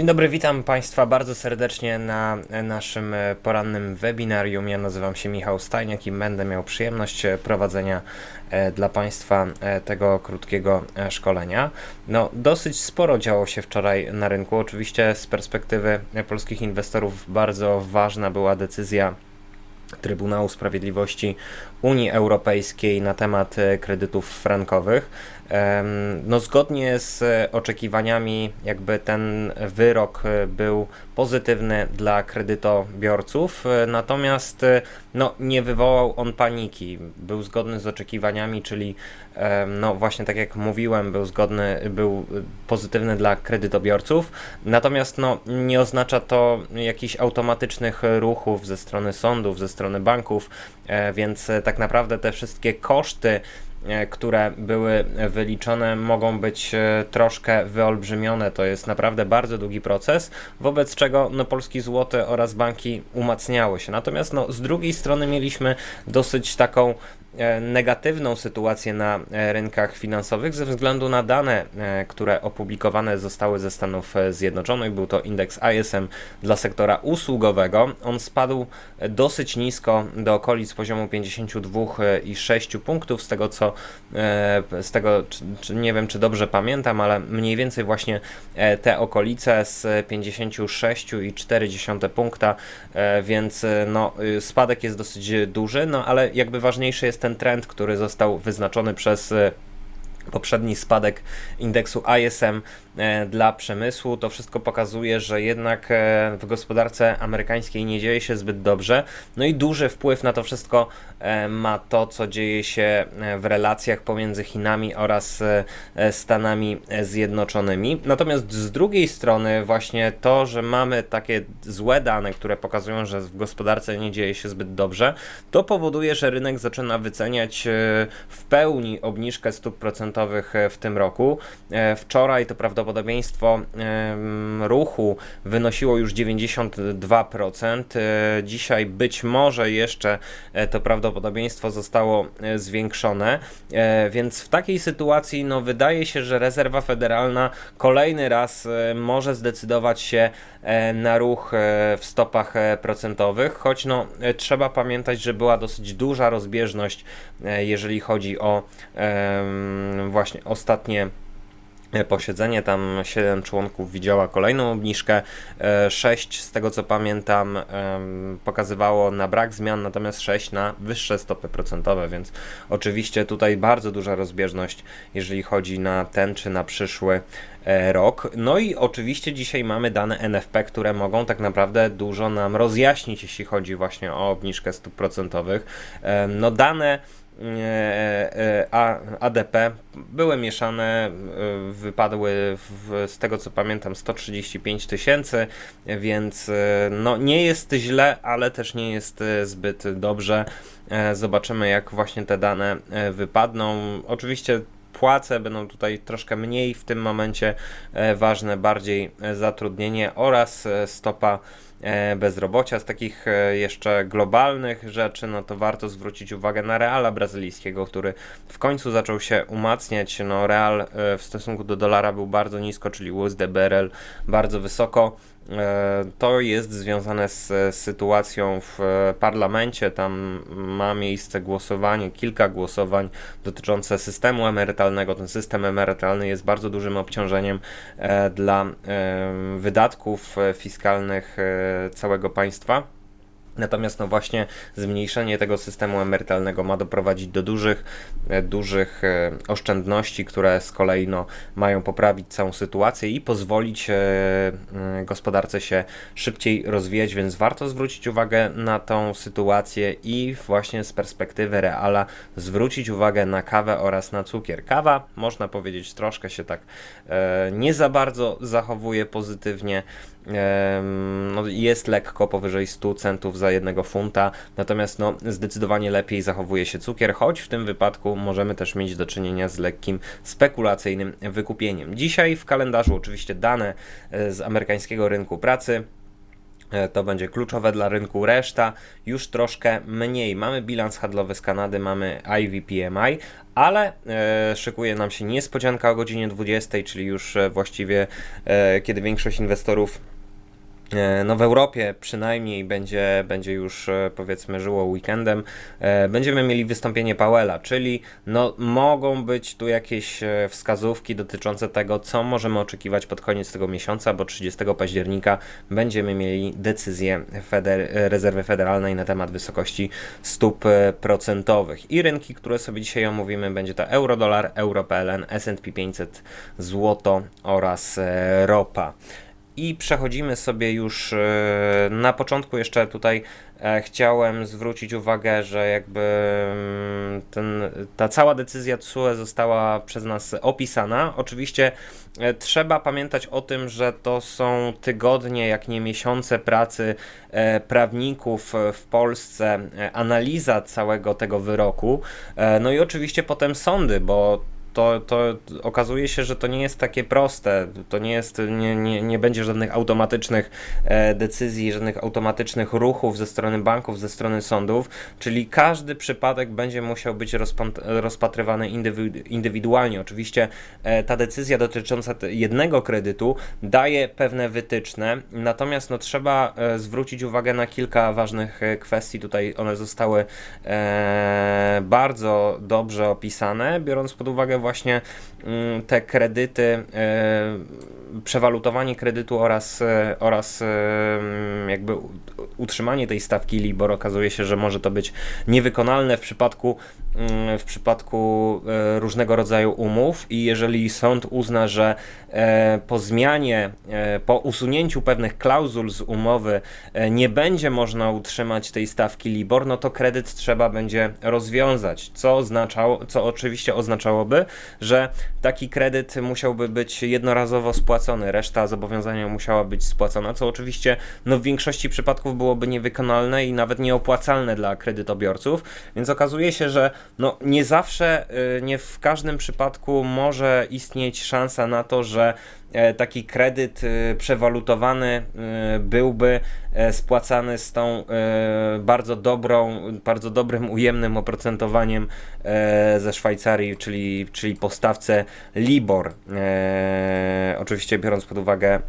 Dzień dobry, witam Państwa bardzo serdecznie na naszym e, porannym webinarium. Ja nazywam się Michał Stajniak i będę miał przyjemność e, prowadzenia e, dla Państwa tego krótkiego szkolenia. No, dosyć sporo działo się wczoraj na rynku. Oczywiście z perspektywy polskich inwestorów bardzo ważna była decyzja Trybunału Sprawiedliwości Unii Europejskiej na temat kredytów frankowych. No, zgodnie z oczekiwaniami, jakby ten wyrok e, był pozytywny dla kredytobiorców, e, natomiast e, no, nie wywołał on paniki. Był zgodny z oczekiwaniami, czyli no właśnie tak jak mówiłem, był zgodny, był pozytywny dla kredytobiorców, natomiast no, nie oznacza to jakichś automatycznych ruchów ze strony sądów, ze strony banków, więc tak naprawdę te wszystkie koszty E, które były wyliczone, mogą być e, troszkę wyolbrzymione. To jest naprawdę bardzo długi proces, wobec czego no, polski złoty oraz banki umacniały się. Natomiast no, z drugiej strony mieliśmy dosyć taką E, negatywną sytuację na e, rynkach finansowych ze względu na dane, e, które opublikowane zostały ze Stanów Zjednoczonych. Był to indeks ISM dla sektora usługowego. On spadł dosyć nisko do okolic poziomu 52,6 punktów. Z tego co, z tego nie wiem czy dobrze pamiętam, ale mniej więcej właśnie te okolice z 56,4 punkta, więc no, spadek jest dosyć duży, no ale jakby ważniejsze jest ten trend, który został wyznaczony przez e, poprzedni spadek indeksu ISM e, dla przemysłu. To wszystko pokazuje, że jednak e, w gospodarce amerykańskiej nie dzieje się zbyt dobrze. No i duży wpływ na to wszystko ma to, co dzieje się w relacjach pomiędzy Chinami oraz Stanami Zjednoczonymi. Natomiast z drugiej strony, właśnie to, że mamy takie złe dane, które pokazują, że w gospodarce nie dzieje się zbyt dobrze, to powoduje, że rynek zaczyna wyceniać w pełni obniżkę stóp procentowych E, w tym roku. E, wczoraj to prawdopodobieństwo ruchu wynosiło już 92%. E, dzisiaj być może jeszcze to prawdopodobieństwo zostało zwiększone, więc w takiej sytuacji no, wydaje się, że rezerwa federalna kolejny raz może zdecydować się na ruch w stopach procentowych, choć no, trzeba pamiętać, że była dosyć duża rozbieżność, jeżeli chodzi o właśnie ostatnie e, posiedzenie, tam 7 członków widziała kolejną obniżkę, 6 e, z tego co pamiętam pokazywało na brak zmian, natomiast 6 na wyższe stopy procentowe, więc oczywiście tutaj bardzo duża rozbieżność, jeżeli chodzi na ten czy na przyszły e, rok. No i oczywiście dzisiaj mamy dane NFP, które mogą tak naprawdę dużo nam rozjaśnić, jeśli chodzi właśnie o obniżkę stóp procentowych. No dane ADP były mieszane, e, wypadły w, z tego co pamiętam 135 tysięcy, więc no nie jest źle, ale też nie jest zbyt dobrze. Zobaczymy jak właśnie te dane wypadną. Oczywiście płace będą tutaj troszkę mniej w tym momencie ważne, bardziej zatrudnienie oraz stopa E, bezrobocia. Z takich e, jeszcze globalnych rzeczy, no to warto zwrócić uwagę na reala brazylijskiego, który w końcu zaczął się umacniać. No, real e, w stosunku do dolara był bardzo nisko, czyli USD BRL bardzo wysoko. To jest związane z sytuacją w parlamencie. Tam ma miejsce głosowanie, kilka głosowań dotyczące systemu emerytalnego. Ten system emerytalny jest bardzo dużym obciążeniem dla wydatków fiskalnych całego państwa. Natomiast no właśnie zmniejszenie tego systemu emerytalnego ma doprowadzić do dużych, e, dużych e, oszczędności, które z kolei no, mają poprawić całą sytuację i pozwolić e, gospodarce się szybciej rozwijać, więc warto zwrócić uwagę na tą sytuację i właśnie z perspektywy reala zwrócić uwagę na kawę oraz na cukier. Kawa, można powiedzieć, troszkę się tak nie za bardzo zachowuje pozytywnie, no, jest lekko powyżej 100 centów za jednego funta, natomiast no, zdecydowanie lepiej zachowuje się cukier, choć w tym wypadku możemy też mieć do czynienia z lekkim spekulacyjnym wykupieniem. Dzisiaj w kalendarzu oczywiście dane e, z amerykańskiego rynku pracy. E, to będzie kluczowe dla rynku. Reszta już troszkę mniej. Mamy bilans handlowy z Kanady, mamy IVPMI, ale e, szykuje nam się niespodzianka o godzinie 20, czyli już e, właściwie e, kiedy większość inwestorów no w Europie przynajmniej będzie, będzie już e, powiedzmy żyło weekendem. E, będziemy mieli wystąpienie Powella, czyli no mogą być tu jakieś wskazówki dotyczące tego, co możemy oczekiwać pod koniec tego miesiąca, bo 30 października będziemy mieli decyzję Feder Rezerwy Federalnej na temat wysokości stóp procentowych. I rynki, które sobie dzisiaj omówimy, będzie to euro-dolar, euro-PLN, S&P 500, złoto oraz ropa. I przechodzimy sobie już e, na początku jeszcze tutaj e, chciałem zwrócić uwagę, że jakby mm, ten, ta cała decyzja TSUE została przez nas opisana. Oczywiście e, trzeba pamiętać o tym, że to są tygodnie, jak nie miesiące pracy prawników w Polsce, analiza całego tego wyroku. No i oczywiście potem sądy, bo to, to okazuje się, że to nie jest takie proste. To nie jest, nie, nie, nie będzie żadnych automatycznych e, decyzji, żadnych automatycznych ruchów ze strony banków, ze strony sądów, czyli każdy przypadek będzie musiał być rozpatrywany indywidualnie. Oczywiście e, ta decyzja dotycząca jednego kredytu daje pewne wytyczne, natomiast no, trzeba e, zwrócić uwagę na kilka ważnych kwestii. Tutaj one zostały bardzo dobrze opisane, biorąc pod uwagę właśnie mm, te kredyty, e, przewalutowanie kredytu oraz, e, oraz e, jakby utrzymanie tej stawki LIBOR okazuje się, że może to być niewykonalne w przypadku, mm, w przypadku różnego rodzaju umów i jeżeli sąd uzna, że po zmianie, po usunięciu pewnych klauzul z umowy nie będzie można utrzymać tej stawki LIBOR, no to kredyt trzeba będzie rozwiązać, co, oznaczało, co oczywiście oznaczałoby, że taki kredyt musiałby być jednorazowo spłacony, reszta zobowiązania musiała być spłacona, co oczywiście no, w większości przypadków byłoby niewykonalne i nawet nieopłacalne dla kredytobiorców, więc okazuje się, że no, nie zawsze, y, nie w każdym przypadku może istnieć szansa na to, że E, taki kredyt e, przewalutowany e, byłby spłacany z tą bardzo dobrą, bardzo dobrym, ujemnym oprocentowaniem ze Szwajcarii, czyli, czyli postawce Libor. Oczywiście biorąc pod uwagę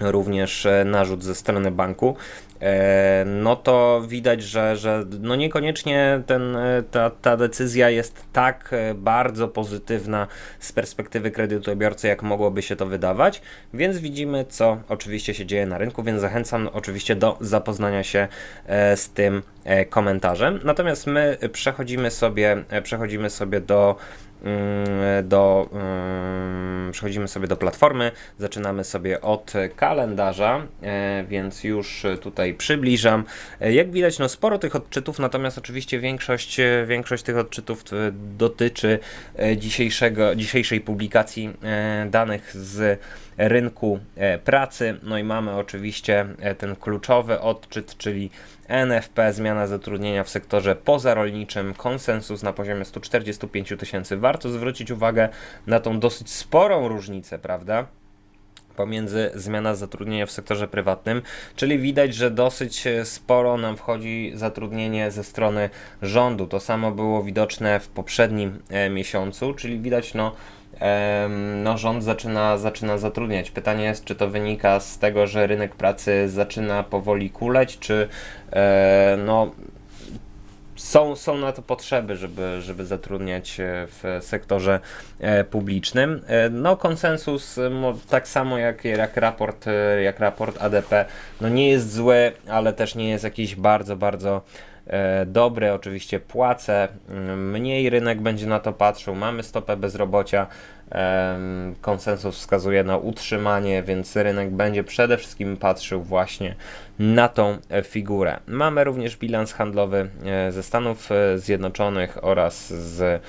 również narzut ze strony banku. E, no to widać, że, że no niekoniecznie ten, e, ta, ta decyzja jest tak e, bardzo pozytywna z perspektywy kredytobiorcy, jak mogłoby się to wydawać, więc widzimy, co oczywiście się dzieje na rynku, więc zachęcam oczywiście do zapoznania się z tym komentarzem. Natomiast my przechodzimy sobie, przechodzimy sobie do do, mm, przechodzimy sobie do platformy, zaczynamy sobie od kalendarza, e, więc już tutaj przybliżam. E, jak widać, no sporo tych odczytów, natomiast oczywiście większość, e, większość tych odczytów dotyczy dzisiejszego, dzisiejszej publikacji danych z rynku pracy. No i mamy oczywiście ten kluczowy odczyt, czyli NFP, zmiana zatrudnienia w sektorze pozarolniczym, konsensus na poziomie 145 tysięcy. Warto zwrócić uwagę na tą dosyć sporą różnicę, prawda? pomiędzy zmiana zatrudnienia w sektorze prywatnym, czyli widać, że dosyć sporo nam wchodzi zatrudnienie ze strony rządu. To samo było widoczne w poprzednim e, miesiącu, czyli widać no no, rząd zaczyna, zaczyna zatrudniać. Pytanie jest, czy to wynika z tego, że rynek pracy zaczyna powoli kuleć, czy e, no, są, są na to potrzeby, żeby, żeby zatrudniać w sektorze e, publicznym. E, no konsensus, tak samo jak, jak, raport, jak raport ADP, no nie jest zły, ale też nie jest jakiś bardzo, bardzo E, dobre, oczywiście płace, mm, mniej rynek będzie na to patrzył, mamy stopę bezrobocia, konsensus wskazuje na utrzymanie, więc rynek będzie przede wszystkim patrzył właśnie na tą e, figurę. Mamy również bilans handlowy e, ze Stanów Zjednoczonych oraz z,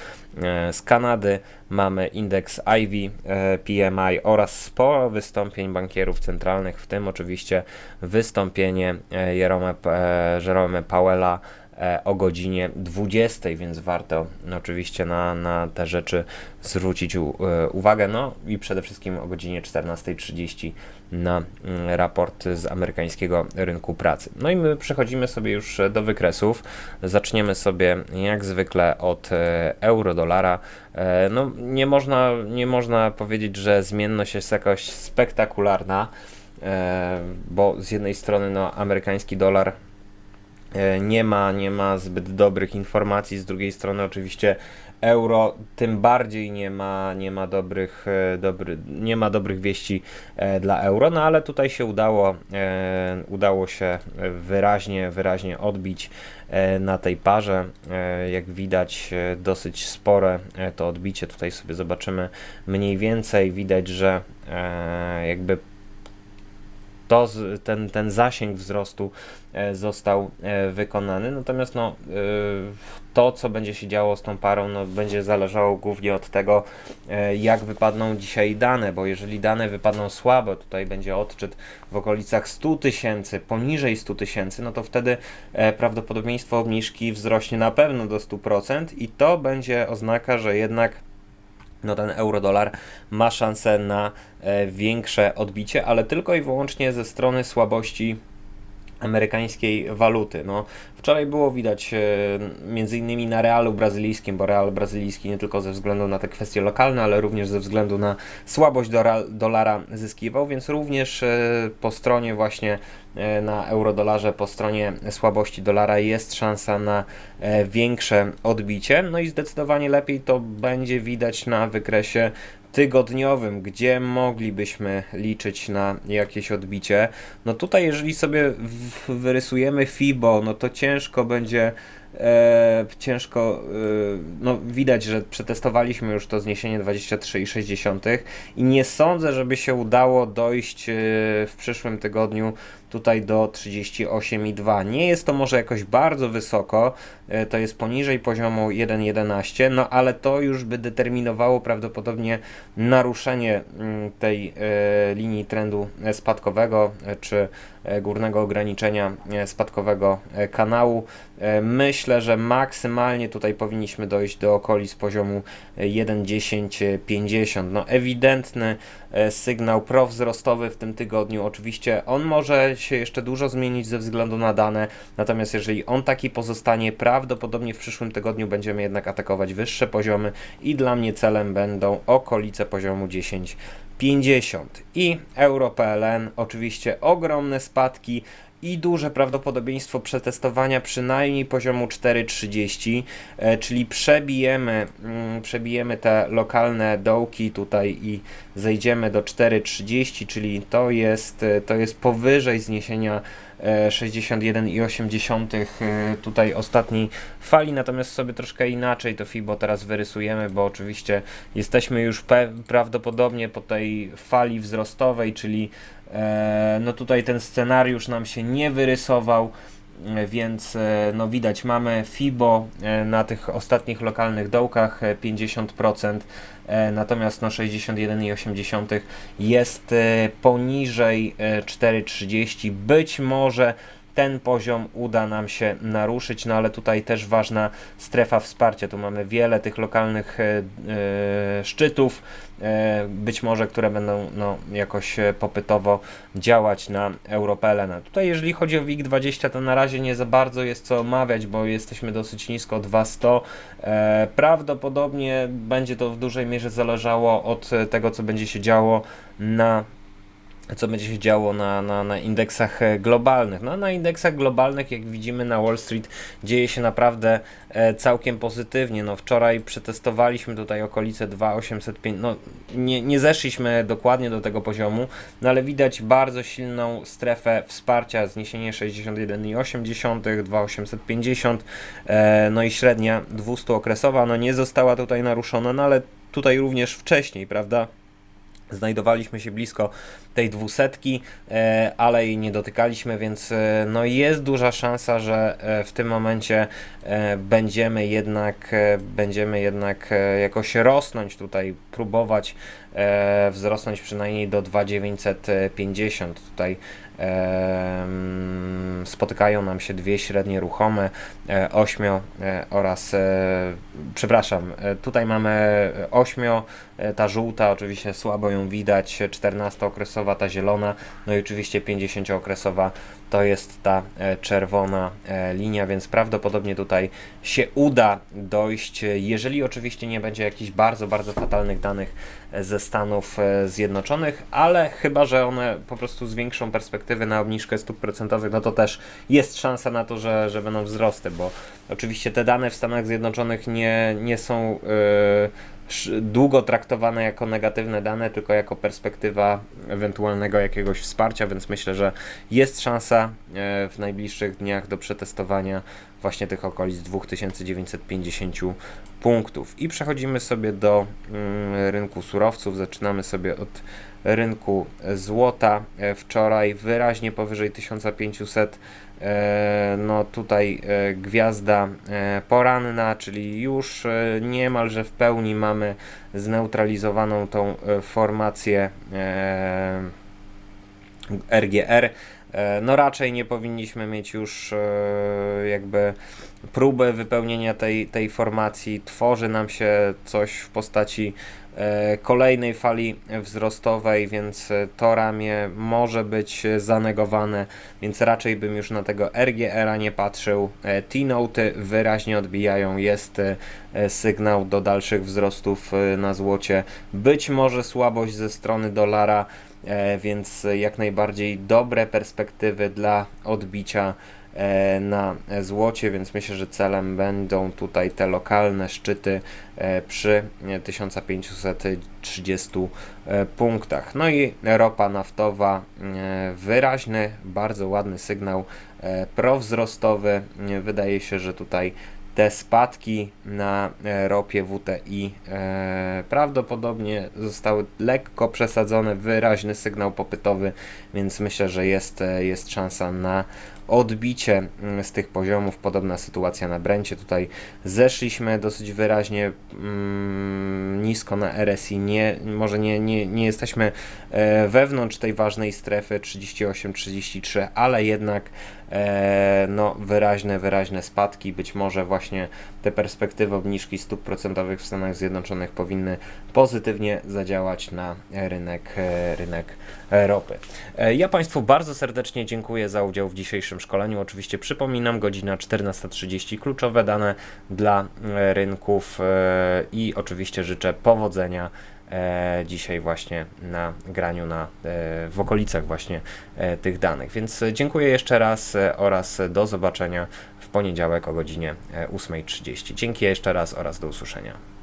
z Kanady. Mamy indeks IV PMI oraz sporo wystąpień bankierów centralnych, w tym oczywiście wystąpienie Jerome, Jerome Powella e, o godzinie 20, więc warto no, oczywiście na, na te rzeczy zwrócić u, e, uwagę. No i przede wszystkim o godzinie 14.30 na mm, raport z amerykańskiego rynku pracy. No i my przechodzimy sobie już do wykresów. Zaczniemy sobie jak zwykle od e, euro-dolara. E, no nie można, nie można powiedzieć, że zmienność jest jakoś spektakularna, bo z jednej strony no, amerykański dolar nie ma, nie ma zbyt dobrych informacji, z drugiej strony oczywiście euro tym bardziej nie ma, nie ma dobrych, e, dobry, nie ma dobrych wieści e, dla euro, no ale tutaj się udało, e, udało się wyraźnie, wyraźnie odbić na tej parze. Jak widać dosyć spore to odbicie, tutaj sobie zobaczymy mniej więcej, widać, że jakby to, ten, ten zasięg wzrostu e, został e, wykonany. Natomiast no, e, to, co będzie się działo z tą parą, no, będzie zależało głównie od tego, jak wypadną dzisiaj dane, bo jeżeli dane wypadną słabo, tutaj będzie odczyt w okolicach 100 tysięcy, poniżej 100 tysięcy, no to wtedy prawdopodobieństwo obniżki wzrośnie na pewno do 100% i to będzie oznaka, że jednak no ten euro-dolar ma szansę na e, większe odbicie, ale tylko i wyłącznie ze strony słabości amerykańskiej waluty. No, wczoraj było widać e, między innymi na realu brazylijskim, bo real brazylijski nie tylko ze względu na te kwestie lokalne, ale również ze względu na słabość dolara zyskiwał, więc również e, po stronie właśnie e, na eurodolarze, po stronie słabości dolara jest szansa na większe odbicie. No i zdecydowanie lepiej to będzie widać na wykresie tygodniowym, gdzie moglibyśmy liczyć na jakieś odbicie. No tutaj, jeżeli sobie wyrysujemy FIBO, no to ciężko będzie e, ciężko, e, no widać, że przetestowaliśmy już to zniesienie 23,6 i nie sądzę, żeby się udało dojść e, w przyszłym tygodniu tutaj do 38,2. Nie jest to może jakoś bardzo wysoko, e, to jest poniżej poziomu 1,11, no ale to już by determinowało prawdopodobnie naruszenie mm, tej e, linii trendu spadkowego, e, czy górnego ograniczenia spadkowego kanału. Myślę, że maksymalnie tutaj powinniśmy dojść do okolic poziomu 1,1050. No ewidentny sygnał prowzrostowy w tym tygodniu. Oczywiście on może się jeszcze dużo zmienić ze względu na dane, natomiast jeżeli on taki pozostanie, prawdopodobnie w przyszłym tygodniu będziemy jednak atakować wyższe poziomy i dla mnie celem będą okolice poziomu 10. 50 i EuroPLN oczywiście ogromne spadki i duże prawdopodobieństwo przetestowania przynajmniej poziomu 4,30, e, czyli przebijemy, mm, przebijemy te lokalne dołki tutaj i zejdziemy do 4,30, czyli to jest, e, to jest powyżej zniesienia 61,8 e, tutaj ostatniej fali, natomiast sobie troszkę inaczej to FIBO teraz wyrysujemy, bo oczywiście jesteśmy już prawdopodobnie po tej fali wzrostowej, czyli no tutaj ten scenariusz nam się nie wyrysował, e, więc e, no widać, mamy FIBO na tych ostatnich lokalnych dołkach 50%, natomiast no 61,8 jest poniżej 4,30. Być może ten poziom uda nam się naruszyć, no ale tutaj też ważna strefa wsparcia. Tu mamy wiele tych lokalnych e, e, szczytów, e, być może, które będą no, jakoś popytowo działać na Europelena. Tutaj jeżeli chodzi o WIG20, to na razie nie za bardzo jest co omawiać, bo jesteśmy dosyć nisko, 200. Prawdopodobnie będzie to w dużej mierze zależało od tego, co będzie się działo na co będzie się działo na, na, na indeksach e, globalnych. No, na indeksach globalnych, jak widzimy na Wall Street, dzieje się naprawdę e, całkiem pozytywnie. No, wczoraj przetestowaliśmy tutaj okolice 2,805. No, nie, nie zeszliśmy dokładnie do tego poziomu, no, ale widać bardzo silną strefę wsparcia, zniesienie 61,8, 2,850, e, no i średnia 200 okresowa, no nie została tutaj naruszona, no ale tutaj również wcześniej, prawda? Znajdowaliśmy się blisko tej dwusetki, e, ale jej nie dotykaliśmy, więc e, no jest duża szansa, że e, w tym momencie będziemy jednak, będziemy jednak jakoś rosnąć tutaj, próbować wzrosnąć przynajmniej do 2950. Tutaj spotykają nam się dwie średnie ruchome, e, ośmio e, oraz, e, przepraszam, e, tutaj mamy ośmio, e, ta żółta, oczywiście słabo ją widać, 14-okresowa, ta zielona, no i oczywiście 50-okresowa to jest ta e, czerwona e, linia, więc prawdopodobnie tutaj się uda dojść, e, jeżeli oczywiście nie będzie jakichś bardzo, bardzo fatalnych danych ze Stanów Zjednoczonych, ale chyba, że one po prostu zwiększą perspektywy na obniżkę stóp procentowych, no to też jest szansa na to, że, że będą wzrosty, bo oczywiście te dane w Stanach Zjednoczonych nie, nie są sz- długo traktowane jako negatywne dane, tylko jako perspektywa ewentualnego jakiegoś wsparcia, więc myślę, że jest szansa e, w najbliższych dniach do przetestowania właśnie tych okolic 2950 punktów. I przechodzimy sobie do mm, rynku surowców. Zaczynamy sobie od rynku złota. E, Wczoraj wyraźnie powyżej 1500. E, No tutaj e, gwiazda e, poranna, czyli już niemalże w pełni mamy zneutralizowaną tą formację RGR. No raczej nie powinniśmy mieć już jakby próby wypełnienia tej, tej formacji. Tworzy nam się coś w postaci kolejnej fali wzrostowej, więc e, to ramię może być e, zanegowane, więc raczej bym już na tego RGR-a nie patrzył. E, T-noty wyraźnie odbijają, jest e, e, sygnał do dalszych wzrostów e, na złocie. Być może słabość ze strony dolara, e, więc jak najbardziej dobre perspektywy dla odbicia e, na złocie, więc myślę, że celem będą tutaj te lokalne szczyty e, przy e, 1530 e, punktach. No i ropa naftowa, e, wyraźny, bardzo ładny sygnał e, prowzrostowy. E, Wydaje się, że tutaj te spadki na e, ropie WTI e, prawdopodobnie zostały lekko przesadzone, wyraźny sygnał popytowy, więc myślę, że jest, e, jest szansa na odbicie mm, z tych poziomów. Podobna sytuacja na Brencie. Tutaj zeszliśmy dosyć wyraźnie mm, nisko na RSI. Nie, może nie, nie, nie jesteśmy e, wewnątrz tej ważnej strefy 38-33, ale jednak no, wyraźne, wyraźne spadki. Być może właśnie te perspektywy obniżki stóp procentowych w Stanach Zjednoczonych powinny pozytywnie zadziałać na rynek, e, rynek e, ropy. E, Ja Państwu bardzo serdecznie dziękuję za udział w dzisiejszym szkoleniu. Oczywiście przypominam, godzina 14.30, kluczowe dane dla e, rynków e, i oczywiście życzę powodzenia e, dzisiaj właśnie na graniu na, e, w okolicach właśnie e, tych danych. Więc e, dziękuję jeszcze raz e, oraz do zobaczenia w poniedziałek o godzinie e, 8.30. Dzięki jeszcze raz oraz do usłyszenia.